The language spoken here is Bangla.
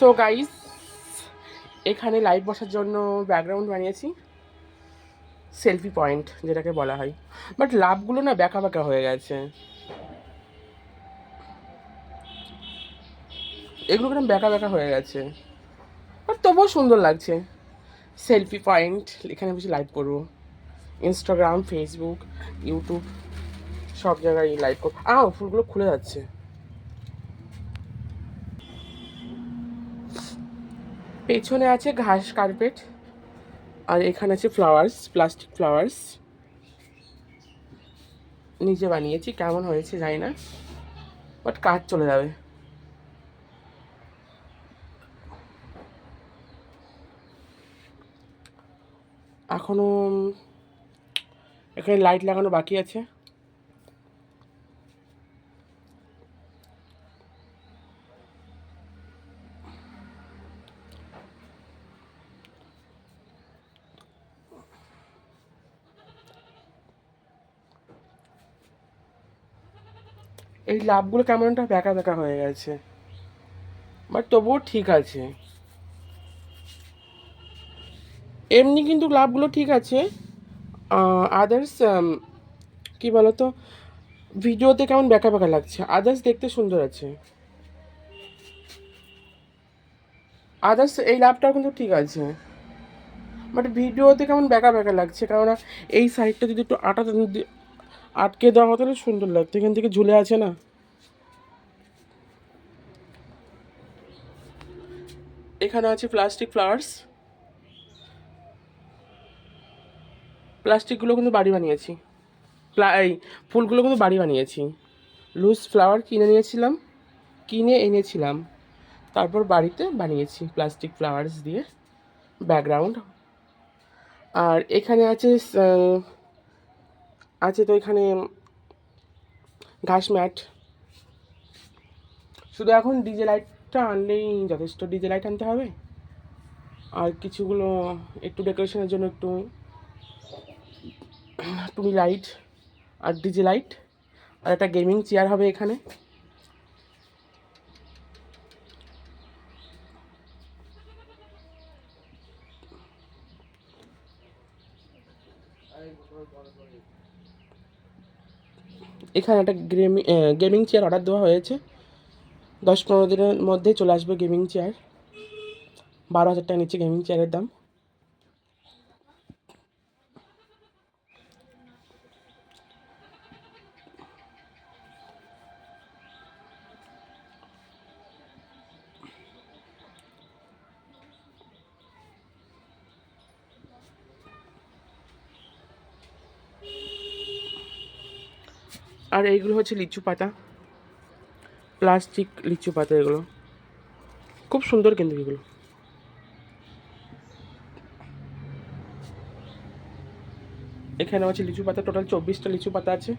সো গাইস এখানে লাইভ বসার জন্য ব্যাকগ্রাউন্ড বানিয়েছি। সেলফি পয়েন্ট যেটাকে বলা হয়। বাট লাভগুলো না ব্যাকা ব্যাকা হয়ে গেছে। এগুলো কীরকম ব্যাকা ব্যাকা হয়ে গেছে। বাট তবুও সুন্দর লাগছে। সেলফি পয়েন্ট এখানে বেশি লাইভ করব। ইনস্টাগ্রাম ফেসবুক ইউটিউব সব জায়গায় লাইভ করব। আও ফুলগুলো খুলে যাচ্ছে। পেছনে আছে ঘাস কার্পেট, আর এখানে আছে ফ্লাওয়ার্স, প্লাস্টিক ফ্লাওয়ার্স। নিজে বানিয়েছি, কেমন হয়েছে জানি না, বাট কাজ চলে যাবে। এখনও এখানে লাইট লাগানো বাকি আছে। এই লাভগুলো কেমন একটা বেঁকা বেঁকা হয়ে গেছে। বাট তবুও ঠিক আছে। এমনি কিন্তু লাভগুলো ঠিক আছে। আদার্স কি বলতো? ভিডিওতে কেমন বেঁকা বেঁকা লাগছে। আদার্স দেখতে সুন্দর আছে। আদার্স এই লাভটাও কিন্তু ঠিক আছে। বাট ভিডিওতে কেমন বেঁকা বেঁকা লাগছে, কেননা এই সাইডটা যদি একটু আটা আটকে দেওয়া হতো সুন্দর লাগতো। এখান থেকে ঝুলে আছে না? এখানে আছে প্লাস্টিক ফ্লাওয়ার্স প্লাস্টিকগুলো কিন্তু বাড়ি বানিয়েছি। এই ফুলগুলো কিন্তু বাড়ি বানিয়েছি। লুজ ফ্লাওয়ার কিনে নিয়েছিলাম, কিনে এনেছিলাম। তারপর বাড়িতে বানিয়েছি প্লাস্টিক ফ্লাওয়ার্স দিয়ে ব্যাকগ্রাউন্ড আর এখানে আছে আছে তো এখানে ঘাস ম্যাট। শুধু এখন ডিজে লাইটটা আনলেই যথেষ্ট ডিজে লাইট আনতে হবে। আর কিছুগুলো একটু ডেকোরেশনের জন্য একটু টুনি লাইট আর ডিজে লাইট আর একটা গেমিং চেয়ার হবে এখানে। এখানে একটা গেমিং গেমিং চেয়ার অর্ডার দেওয়া হয়েছে। দশ পনেরো দিনের মধ্যে চলে আসবে গেমিং চেয়ার বারো হাজার টাকা নিচ্ছে গেমিং চেয়ারের দাম। আর এইগুলো হচ্ছে লিচু পাতা। প্লাস্টিক লিচু পাতা এগুলো। খুব সুন্দর কিন্তু এগুলো। এখানে হচ্ছে লিচু পাতা, টোটাল চব্বিশটা লিচু পাতা আছে।